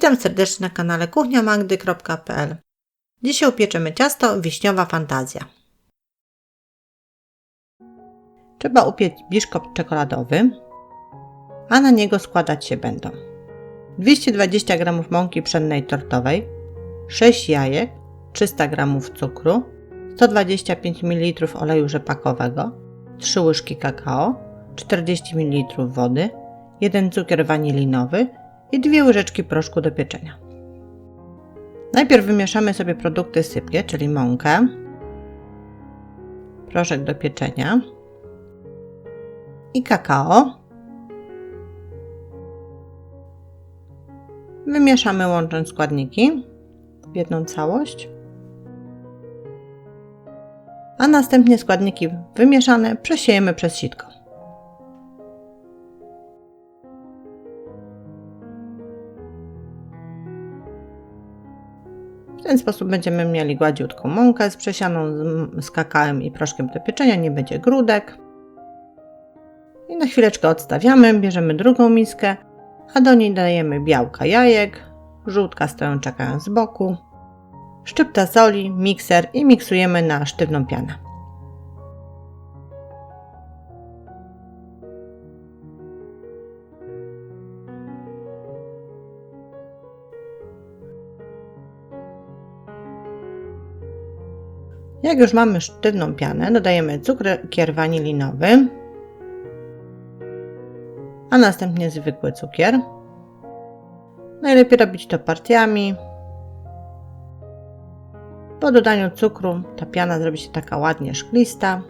Witam serdecznie na kanale kuchniamagdy.pl Dzisiaj upieczemy ciasto wiśniowa fantazja. Trzeba upiec biszkopt czekoladowy, a na niego składać się będą 220 g mąki pszennej tortowej, 6 jajek, 300 g cukru, 125 ml oleju rzepakowego, 3 łyżki kakao, 40 ml wody, 1 cukier wanilinowy i 2 łyżeczki proszku do pieczenia. Najpierw wymieszamy sobie produkty sypkie, czyli mąkę, proszek do pieczenia i kakao. Wymieszamy łącząc składniki w jedną całość. A następnie składniki wymieszane przesiejemy przez sitko. Ten sposób będziemy mieli gładziutką mąkę z przesianą z, kakałem i proszkiem do pieczenia, nie będzie grudek. I na chwileczkę odstawiamy, bierzemy drugą miskę, a do niej dajemy białka jajek, żółtka stoją czekają z boku, szczypta soli, mikser i miksujemy na sztywną pianę. Jak już mamy sztywną pianę, dodajemy cukier wanilinowy, a następnie zwykły cukier. Najlepiej robić to partiami. Po dodaniu cukru ta piana zrobi się taka ładnie szklista.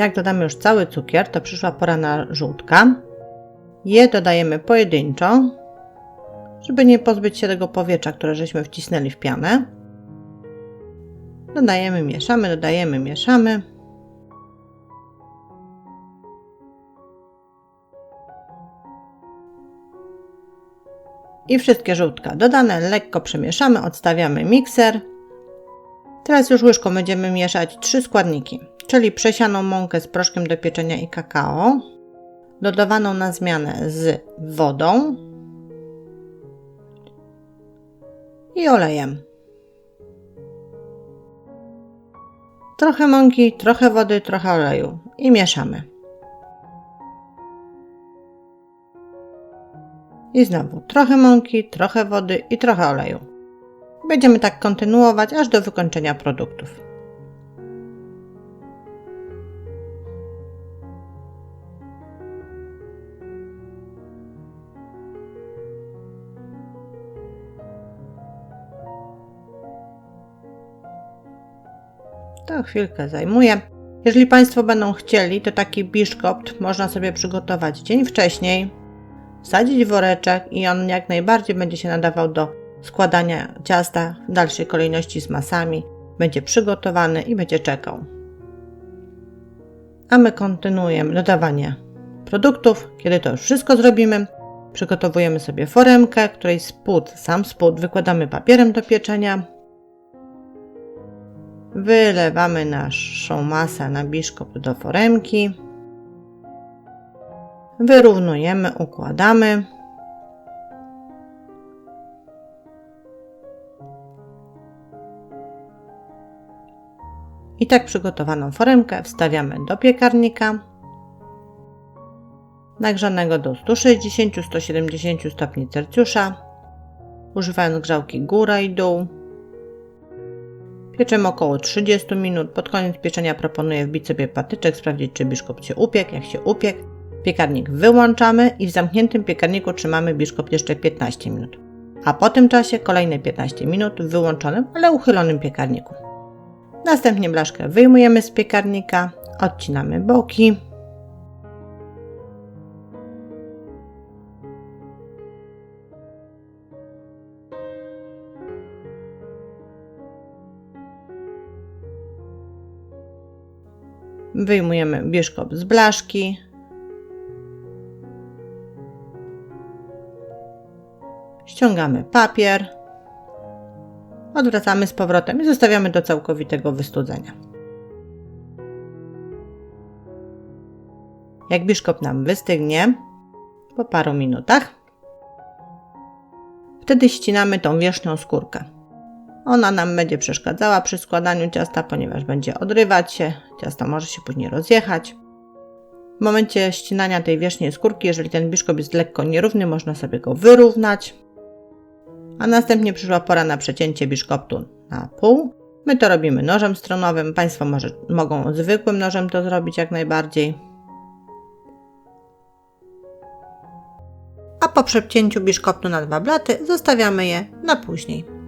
Jak dodamy już cały cukier, to przyszła pora na żółtka. Je dodajemy pojedynczo, żeby nie pozbyć się tego powietrza, które żeśmy wcisnęli w pianę. Dodajemy, mieszamy, dodajemy, mieszamy. I wszystkie żółtka dodane, lekko przemieszamy, odstawiamy mikser. Teraz już łyżką będziemy mieszać trzy składniki czyli przesianą mąkę z proszkiem do pieczenia i kakao, dodawaną na zmianę z wodą i olejem. Trochę mąki, trochę wody, trochę oleju i mieszamy. I znowu trochę mąki, trochę wody i trochę oleju. Będziemy tak kontynuować aż do wykończenia produktów. To chwilkę zajmuje. Jeżeli Państwo będą chcieli, to taki biszkopt można sobie przygotować dzień wcześniej, wsadzić woreczek i on jak najbardziej będzie się nadawał do składania ciasta w dalszej kolejności z masami. Będzie przygotowany i będzie czekał. A my kontynuujemy dodawanie produktów. Kiedy to już wszystko zrobimy, przygotowujemy sobie foremkę, której spód, sam spód wykładamy papierem do pieczenia, Wylewamy naszą masę na biszkopt do foremki. Wyrównujemy, układamy. I tak przygotowaną foremkę wstawiamy do piekarnika nagrzanego do 160-170 stopni Celsjusza, używając grzałki góra i dół. Pieczemy około 30 minut. Pod koniec pieczenia proponuję wbić sobie patyczek, sprawdzić czy biszkopt się upiekł. Jak się upiekł, piekarnik wyłączamy i w zamkniętym piekarniku trzymamy biszkopt jeszcze 15 minut. A po tym czasie kolejne 15 minut w wyłączonym, ale uchylonym piekarniku. Następnie blaszkę wyjmujemy z piekarnika, odcinamy boki, Wyjmujemy bieszkop z blaszki. Ściągamy papier. Odwracamy z powrotem i zostawiamy do całkowitego wystudzenia. Jak biszkopt nam wystygnie, po paru minutach, wtedy ścinamy tą wierzchnią skórkę. Ona nam będzie przeszkadzała przy składaniu ciasta, ponieważ będzie odrywać się, ciasto może się później rozjechać. W momencie ścinania tej wierzchniej skórki, jeżeli ten biszkopt jest lekko nierówny, można sobie go wyrównać. A następnie przyszła pora na przecięcie biszkoptu na pół. My to robimy nożem stronowym, Państwo może, mogą zwykłym nożem to zrobić jak najbardziej. A po przecięciu biszkoptu na dwa blaty zostawiamy je na później.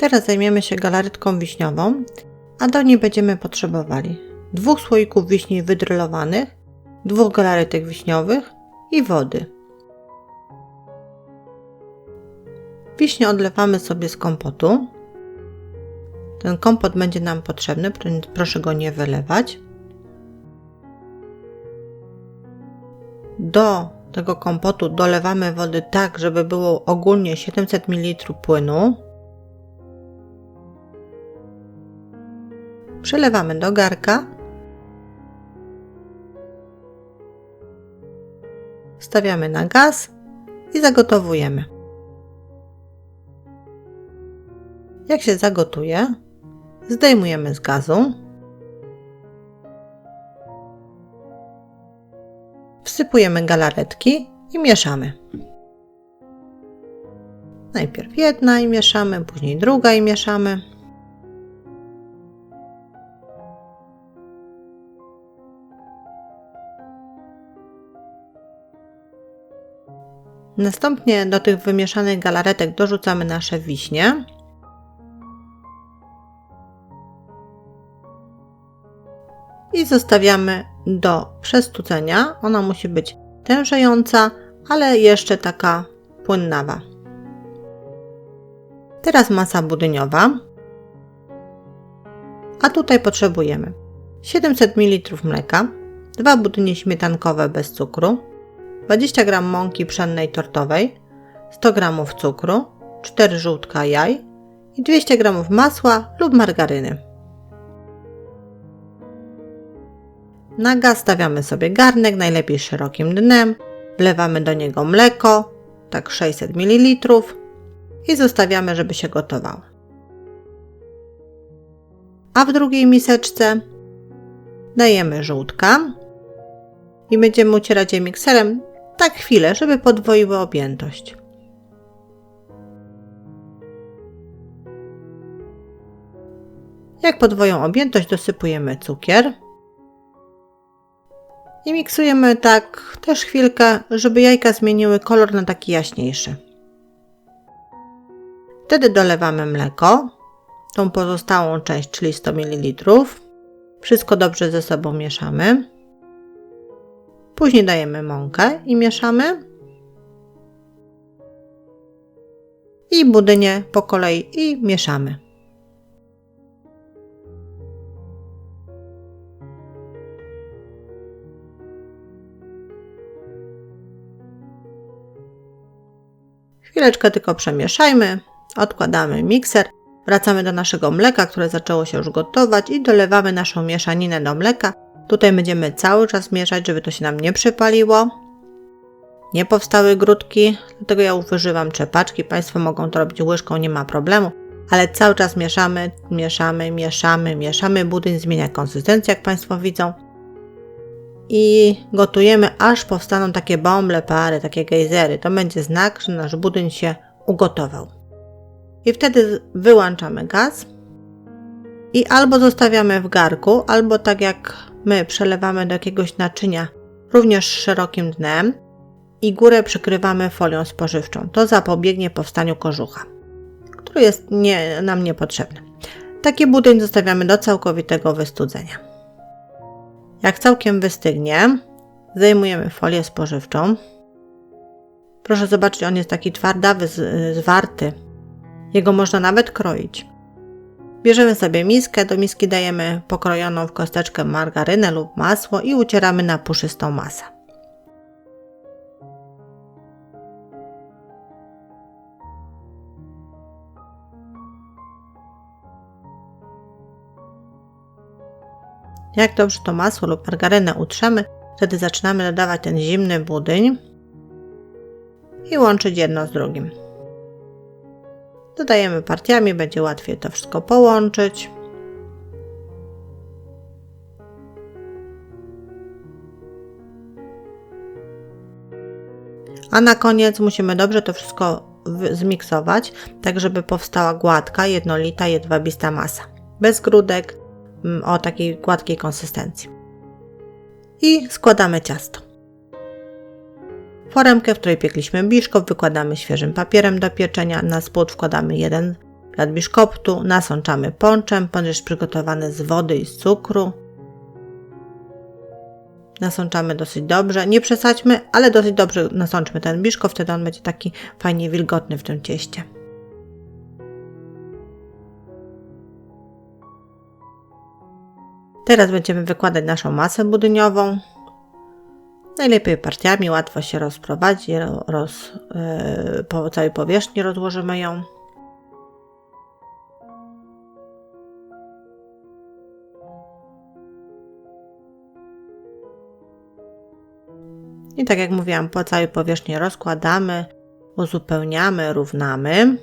Teraz zajmiemy się galaretką wiśniową, a do niej będziemy potrzebowali dwóch słoików wiśni wydrylowanych, dwóch galaretek wiśniowych i wody. Wiśnie odlewamy sobie z kompotu. Ten kompot będzie nam potrzebny, proszę go nie wylewać. Do tego kompotu dolewamy wody tak, żeby było ogólnie 700 ml płynu. Przelewamy do garka. Stawiamy na gaz i zagotowujemy. Jak się zagotuje, zdejmujemy z gazu. Wsypujemy galaretki i mieszamy. Najpierw jedna i mieszamy, później druga i mieszamy. Następnie do tych wymieszanych galaretek dorzucamy nasze wiśnie. I zostawiamy do przestudzenia. Ona musi być tężejąca, ale jeszcze taka płynnawa. Teraz masa budyniowa. A tutaj potrzebujemy 700 ml mleka, 2 budynie śmietankowe bez cukru, 20 g mąki pszennej tortowej, 100 g cukru, 4 żółtka jaj i 200 g masła lub margaryny. Na gaz stawiamy sobie garnek, najlepiej szerokim dnem, wlewamy do niego mleko, tak 600 ml i zostawiamy, żeby się gotowało. A w drugiej miseczce dajemy żółtka i będziemy ucierać je mikserem tak chwilę, żeby podwoiły objętość. Jak podwoją objętość, dosypujemy cukier i miksujemy tak też chwilkę, żeby jajka zmieniły kolor na taki jaśniejszy. Wtedy dolewamy mleko, tą pozostałą część, czyli 100 ml. Wszystko dobrze ze sobą mieszamy. Później dajemy mąkę i mieszamy. I budynie po kolei i mieszamy. Chwileczkę tylko przemieszajmy, odkładamy mikser, wracamy do naszego mleka, które zaczęło się już gotować i dolewamy naszą mieszaninę do mleka Tutaj będziemy cały czas mieszać, żeby to się nam nie przypaliło. Nie powstały grudki, dlatego ja używam czepaczki. Państwo mogą to robić łyżką, nie ma problemu. Ale cały czas mieszamy, mieszamy, mieszamy, mieszamy. Budyń zmienia konsystencję, jak Państwo widzą. I gotujemy, aż powstaną takie bąble pary, takie gejzery. To będzie znak, że nasz budyń się ugotował. I wtedy wyłączamy gaz. I albo zostawiamy w garku, albo tak jak my przelewamy do jakiegoś naczynia również szerokim dnem i górę przykrywamy folią spożywczą. To zapobiegnie powstaniu kożucha, który jest nie, nam niepotrzebny. Taki budyń zostawiamy do całkowitego wystudzenia. Jak całkiem wystygnie, zdejmujemy folię spożywczą. Proszę zobaczyć, on jest taki twardawy, zwarty. Jego można nawet kroić. Bierzemy sobie miskę, do miski dajemy pokrojoną w kosteczkę margarynę lub masło i ucieramy na puszystą masę. Jak dobrze to masło lub margarynę utrzemy, wtedy zaczynamy dodawać ten zimny budyń i łączyć jedno z drugim. Dodajemy partiami, będzie łatwiej to wszystko połączyć. A na koniec musimy dobrze to wszystko zmiksować, tak żeby powstała gładka, jednolita, jedwabista masa. Bez grudek, mm, o takiej gładkiej konsystencji. I składamy ciasto. Foremkę, w której piekliśmy biszkopt, wykładamy świeżym papierem do pieczenia. Na spód wkładamy jeden wiatr biszkoptu, nasączamy ponczem. Poncz jest przygotowany z wody i z cukru. Nasączamy dosyć dobrze. Nie przesadźmy, ale dosyć dobrze nasączmy ten biszkopt, wtedy on będzie taki fajnie wilgotny w tym cieście. Teraz będziemy wykładać naszą masę budyniową. Najlepiej partiami, łatwo się rozprowadzi, ro- roz, yy, po całej powierzchni rozłożymy ją. I tak jak mówiłam, po całej powierzchni rozkładamy, uzupełniamy, równamy.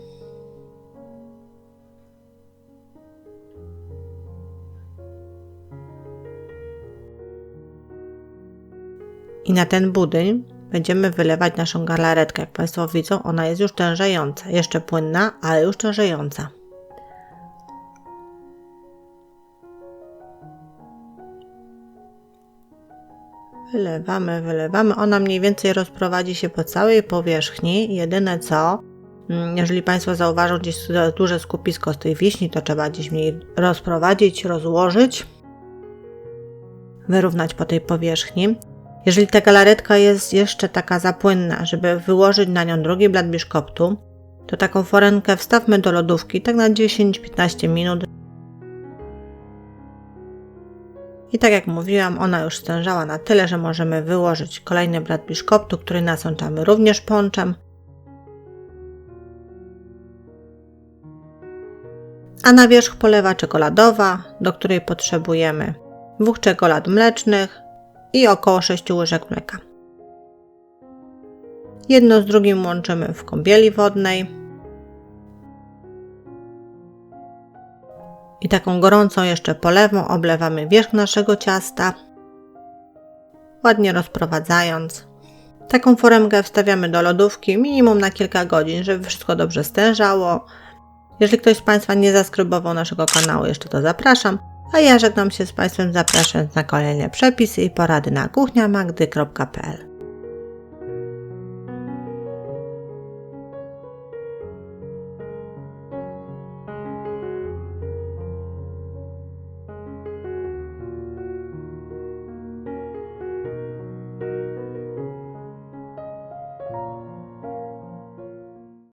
I na ten budyń będziemy wylewać naszą galaretkę. Jak Państwo widzą, ona jest już tężejąca. Jeszcze płynna, ale już tężejąca. Wylewamy, wylewamy. Ona mniej więcej rozprowadzi się po całej powierzchni. Jedyne co, mm, jeżeli Państwo zauważą gdzieś duże skupisko z tej wiśni, to trzeba gdzieś mniej rozprowadzić, rozłożyć, wyrównać po tej powierzchni. Jeżeli ta galaretka jest jeszcze taka zapłynna, żeby wyłożyć na nią drugi blat biszkoptu, to taką forenkę wstawmy do lodówki tak na 10-15 minut. I tak jak mówiłam, ona już stężała na tyle, że możemy wyłożyć kolejny blat biszkoptu, który nasączamy również ponczem. A na wierzch polewa czekoladowa, do której potrzebujemy dwóch czekolad mlecznych, i około 6 łyżek mleka. Jedno z drugim łączymy w kąpieli wodnej. I taką gorącą jeszcze polewą oblewamy wierzch naszego ciasta, ładnie rozprowadzając. Taką foremkę wstawiamy do lodówki minimum na kilka godzin, żeby wszystko dobrze stężało. Jeżeli ktoś z Państwa nie zaskrybował naszego kanału, jeszcze to zapraszam. A ja żegnam się z Państwem, zapraszając na kolejne przepisy i porady na kuchniamagdy.pl.